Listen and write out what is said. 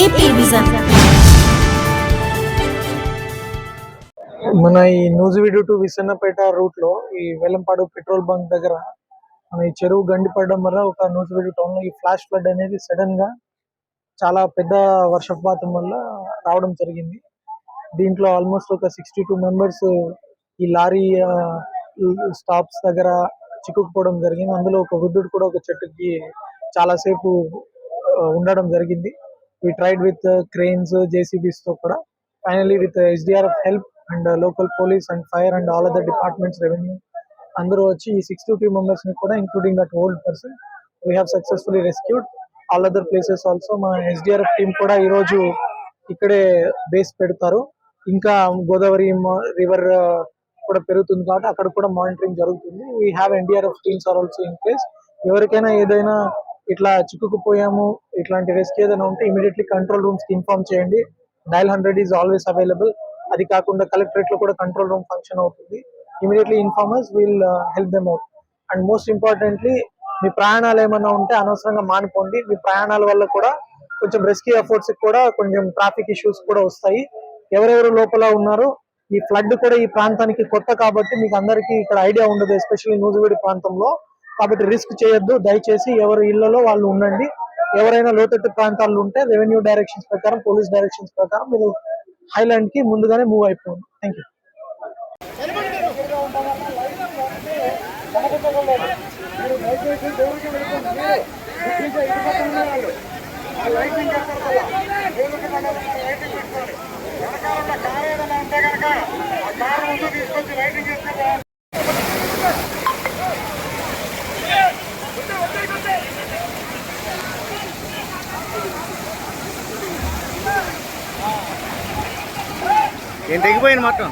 AP vision. మన ఈ Nuzvid to Visannapeta రూట్లో ఈ వెల్లంపాడు పెట్రోల్ బంక్ దగ్గర మన ఈ చెరువు గండి పడడం వల్ల ఒక నూజివీడు టౌన్లో ఈ ఫ్లాష్ ఫ్లడ్ అనేది సడన్గా చాలా పెద్ద వర్షపాతం వల్ల రావడం జరిగింది. దీంట్లో ఆల్మోస్ట్ ఒక సిక్స్టీ టూ మెంబర్స్ ఈ లారీ స్టాప్స్ దగ్గర చిక్కుకుపోవడం జరిగింది. అందులో ఒక వృద్ధుడు కూడా ఒక చెట్టుకి చాలాసేపు ఉండడం జరిగింది. వి ట్రైడ్ విత్ క్రెయిన్స్ జేసీబీస్తో కూడా. Finally with SDRF help and local police and fire and all other departments revenue అందరూ వచ్చి ఈ సిక్స్ టూ మెంబర్స్ని కూడా including that old person we have successfully rescued all other places also మా SDRF team కూడా ఈ రోజు ఇక్కడే బేస్ పెడతారు. ఇంకా గోదావరి రివర్ కూడా పెరుగుతుంది కాబట్టి అక్కడ కూడా మానిటరింగ్ జరుగుతుంది. We have NDRF teams are also in place ఎవరికైనా ఏదైనా ఇట్లా చిక్కుకుపోయాము ఇట్లాంటి రిస్క్ ఏదైనా ఉంటే ఇమీడియట్లీ కంట్రోల్ రూమ్స్కి ఇన్ఫార్మ్ చేయండి. Dial hundred is always available అది కాకుండా కలెక్టరేట్లో కూడా కంట్రోల్ రూమ్ ఫంక్షన్ అవుతుంది. Immediately informers will help them out and most importantly మీ ప్రయాణాలు ఏమైనా ఉంటే అనవసరంగా మానుకోండి. మీ ప్రయాణాల వల్ల కూడా కొంచెం రెస్క్యూ ఎఫర్ట్స్ కూడా కొంచెం ట్రాఫిక్ ఇష్యూస్ కూడా వస్తాయి. ఎవరెవరు లోపల ఉన్నారో ఈ ఫ్లడ్ కూడా ఈ ప్రాంతానికి కొత్త కాబట్టి మీకు అందరికీ ఇక్కడ ఐడియా ఉండదు ఎస్పెషల్లీ నూజివీడి ప్రాంతంలో. కాబట్టి రిస్క్ చేయొద్దు. దయచేసి ఎవరి ఇళ్ళలో వాళ్ళు ఉండండి. ఎవరైనా లోతట్టు ప్రాంతాల్లో ఉంటే రెవెన్యూ డైరెక్షన్స్ ప్రకారం పోలీస్ డైరెక్షన్స్ ప్రకారం మీరు హైలాండ్కి ముందుగానే మూవ్ అయిపోండి. థ్యాంక్ యూ వెనకాల కారు ఏదైనా ఉంటే కనుక ఆ కారు ముందు తీసుకొచ్చి లైటింగ్ చేస్తే నేను తెగిపోయాను మొత్తం.